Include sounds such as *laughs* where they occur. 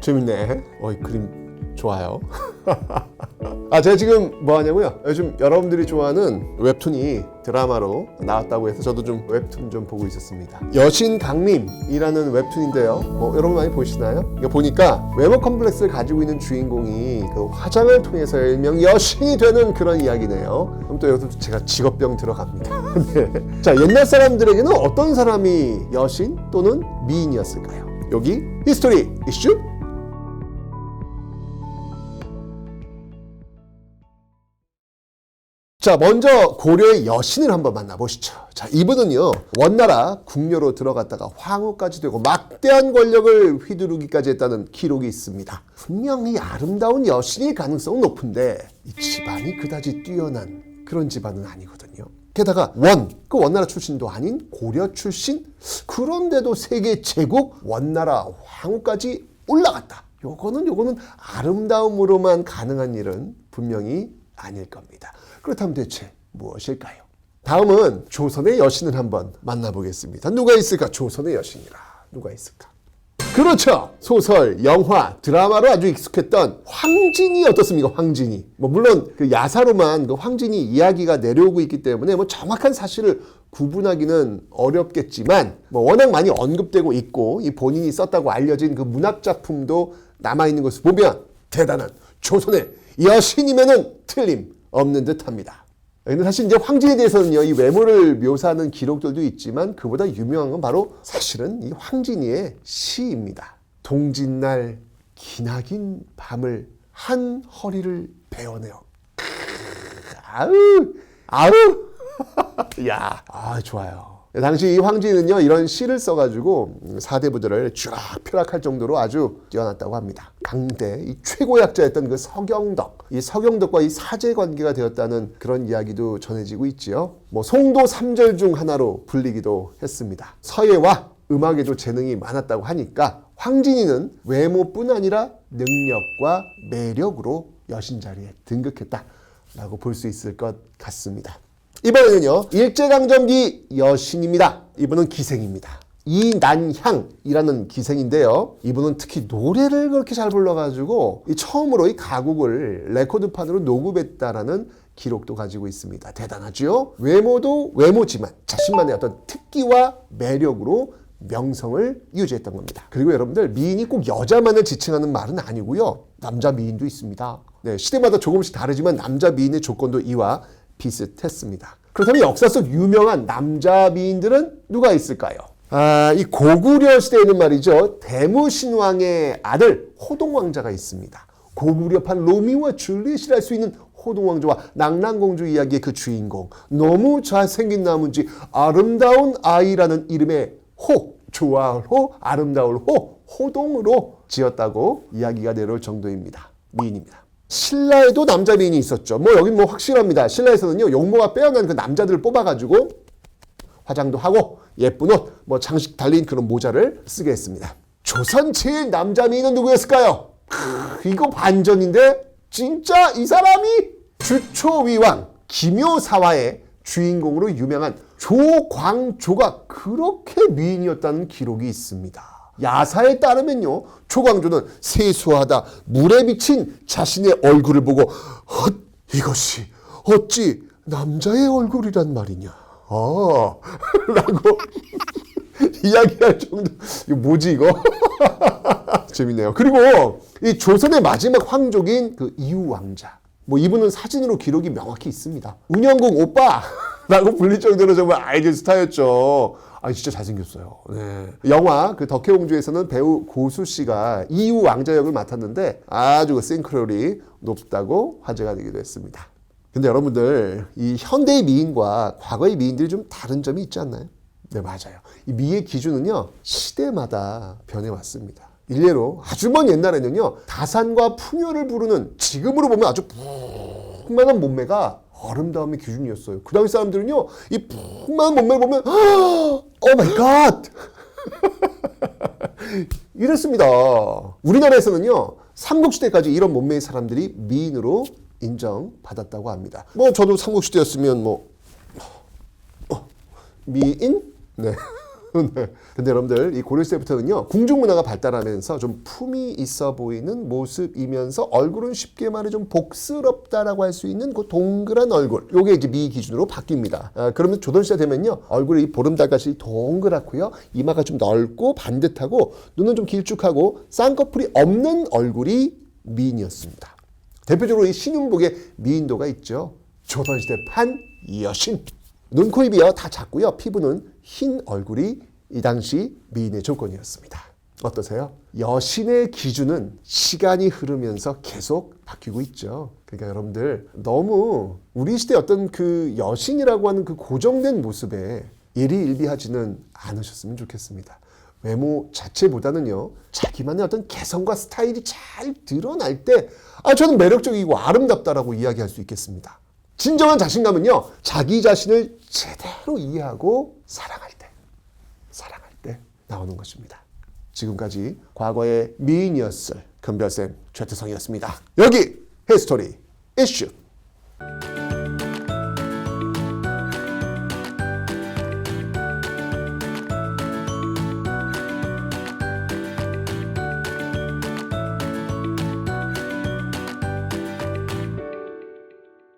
재밌네. 어이 그림 좋아요. *laughs* 아 제가 지금 뭐 하냐고요? 요즘 여러분들이 좋아하는 웹툰이 드라마로 나왔다고 해서 저도 좀 웹툰 좀 보고 있었습니다. 여신 강림이라는 웹툰인데요. 뭐 여러분 많이 보시나요? 이거 보니까 외모 컴플렉스를 가지고 있는 주인공이 그 화장을 통해서 일명 여신이 되는 그런 이야기네요. 그럼 또 여기서 제가 직업병 들어갑니다. *laughs* 네. 자 옛날 사람들에게는 어떤 사람이 여신 또는 미인이었을까요? 여기 히스토리 이슈 자, 먼저 고려의 여신을 한번 만나보시죠. 자, 이분은요, 원나라 궁녀로 들어갔다가 황후까지 되고 막대한 권력을 휘두르기까지 했다는 기록이 있습니다. 분명히 아름다운 여신일 가능성은 높은데, 이 집안이 그다지 뛰어난 그런 집안은 아니거든요. 게다가 원, 그 원나라 출신도 아닌 고려 출신? 그런데도 세계 제국 원나라 황후까지 올라갔다. 요거는 요거는 아름다움으로만 가능한 일은 분명히 아닐 겁니다. 그렇다면 대체 무엇일까요? 다음은 조선의 여신을 한번 만나보겠습니다. 누가 있을까? 조선의 여신이라. 누가 있을까? 그렇죠. 소설, 영화, 드라마로 아주 익숙했던 황진이 어떻습니까? 황진이. 뭐 물론 그 야사로만 그 황진이 이야기가 내려오고 있기 때문에 뭐 정확한 사실을 구분하기는 어렵겠지만 뭐 워낙 많이 언급되고 있고 이 본인이 썼다고 알려진 그 문학 작품도 남아 있는 것을 보면 대단한 조선의 여신이면은 틀림 없는 듯합니다. 근데 사실 이제 황진에 대해서는요, 이 외모를 묘사하는 기록들도 있지만 그보다 유명한 건 바로 사실은 이 황진이의 시입니다. 동짓날 기나긴 밤을 한 허리를 베어내어. 아우, 아우, *laughs* 야, 아 좋아요. 당시 이 황진은요 이런 시를 써가지고 사대부들을 쫙 펴락할 정도로 아주 뛰어났다고 합니다. 강대 이 최고 약자였던 그 서경덕, 이 서경덕과 이 사제 관계가 되었다는 그런 이야기도 전해지고 있지요. 뭐 송도 삼절 중 하나로 불리기도 했습니다. 서예와 음악에도 재능이 많았다고 하니까 황진이는 외모뿐 아니라 능력과 매력으로 여신 자리에 등극했다라고 볼 수 있을 것 같습니다. 이번에는요 일제강점기 여신입니다. 이분은 기생입니다. 이난향이라는 기생인데요. 이분은 특히 노래를 그렇게 잘 불러가지고 이 처음으로 이 가곡을 레코드판으로 녹음했다라는 기록도 가지고 있습니다. 대단하죠? 외모도 외모지만 자신만의 어떤 특기와 매력으로 명성을 유지했던 겁니다. 그리고 여러분들 미인이 꼭 여자만을 지칭하는 말은 아니고요. 남자 미인도 있습니다. 네, 시대마다 조금씩 다르지만 남자 미인의 조건도 이와 비슷했습니다. 그렇다면 역사 속 유명한 남자 미인들은 누가 있을까요? 아, 이 고구려 시대에는 말이죠. 대무신왕의 아들 호동왕자가 있습니다. 고구려판 로미오와 줄리엣이라 할수 있는 호동왕자와 낭랑공주 이야기의 그 주인공. 너무 잘생긴 나무인지 아름다운 아이라는 이름의 호, 좋아할 호, 아름다울 호, 호동으로 지었다고 이야기가 내려올 정도입니다. 미인입니다. 신라에도 남자 미인이 있었죠. 뭐 여기 뭐 확실합니다. 신라에서는요 용모가 빼어난 그 남자들을 뽑아가지고 화장도 하고 예쁜 옷, 뭐 장식 달린 그런 모자를 쓰게 했습니다. 조선 제일 남자 미인은 누구였을까요? 크, 이거 반전인데 진짜 이 사람이 주초위왕 김효사화의 주인공으로 유명한 조광조가 그렇게 미인이었다는 기록이 있습니다. 야사에 따르면요, 조광조는 세수하다 물에 비친 자신의 얼굴을 보고 헛 이것이 어찌 남자의 얼굴이란 말이냐. 아, *laughs* 라고 *laughs* 이야기할 정도. 이거 뭐지 이거? *laughs* 재밌네요. 그리고 이 조선의 마지막 황족인 그 이후 왕자. 뭐 이분은 사진으로 기록이 명확히 있습니다. 운영국 오빠라고 불릴 정도로 정말 아이돌 스타였죠. 아 진짜 잘생겼어요. 네. 영화 그 덕혜공주에서는 배우 고수 씨가 이후 왕자 역을 맡았는데 아주 그 싱크로율이 높다고 화제가 되기도 했습니다. 근데 여러분들 이 현대의 미인과 과거의 미인들이 좀 다른 점이 있지 않나요? 네 맞아요. 이 미의 기준은요 시대마다 변해왔습니다. 일례로 아주 먼 옛날에는요 다산과 풍요를 부르는 지금으로 보면 아주 풍만한 몸매가 아름다움의 기준이었어요. 그 당시 사람들은요 이 풍만한 몸매를 보면 오 마이 갓 이랬습니다. 우리나라에서는요 삼국시대까지 이런 몸매의 사람들이 미인으로 인정받았다고 합니다. 뭐 저도 삼국시대였으면 뭐 어, 미인? 네. *laughs* 네. 근데 여러분들 이 고려 시대부터는요 궁중 문화가 발달하면서 좀 품이 있어 보이는 모습이면서 얼굴은 쉽게 말해 좀 복스럽다라고 할 수 있는 그 동그란 얼굴 요게 이제 미 기준으로 바뀝니다. 아, 그러면 조선 시대 되면요 얼굴이 이 보름달같이 동그랗고요 이마가 좀 넓고 반듯하고 눈은 좀 길쭉하고 쌍꺼풀이 없는 얼굴이 미인이었습니다. 대표적으로 이 신윤복의 미인도가 있죠. 조선시대 판 여신. 눈, 코, 입이요 다 작고요. 피부는 흰 얼굴이 이 당시 미인의 조건이었습니다. 어떠세요? 여신의 기준은 시간이 흐르면서 계속 바뀌고 있죠. 그러니까 여러분들 너무 우리 시대 어떤 그 여신이라고 하는 그 고정된 모습에 일희일비하지는 않으셨으면 좋겠습니다. 외모 자체보다는요 자기만의 어떤 개성과 스타일이 잘 드러날 때 아 저는 매력적이고 아름답다라고 이야기할 수 있겠습니다. 진정한 자신감은요 자기 자신을 제대로 이해하고 사랑할 때 사랑할 때 나오는 것입니다. 지금까지 과거의 미인이었을 금별쌤 최태성이었습니다. 여기 히스토리 이슈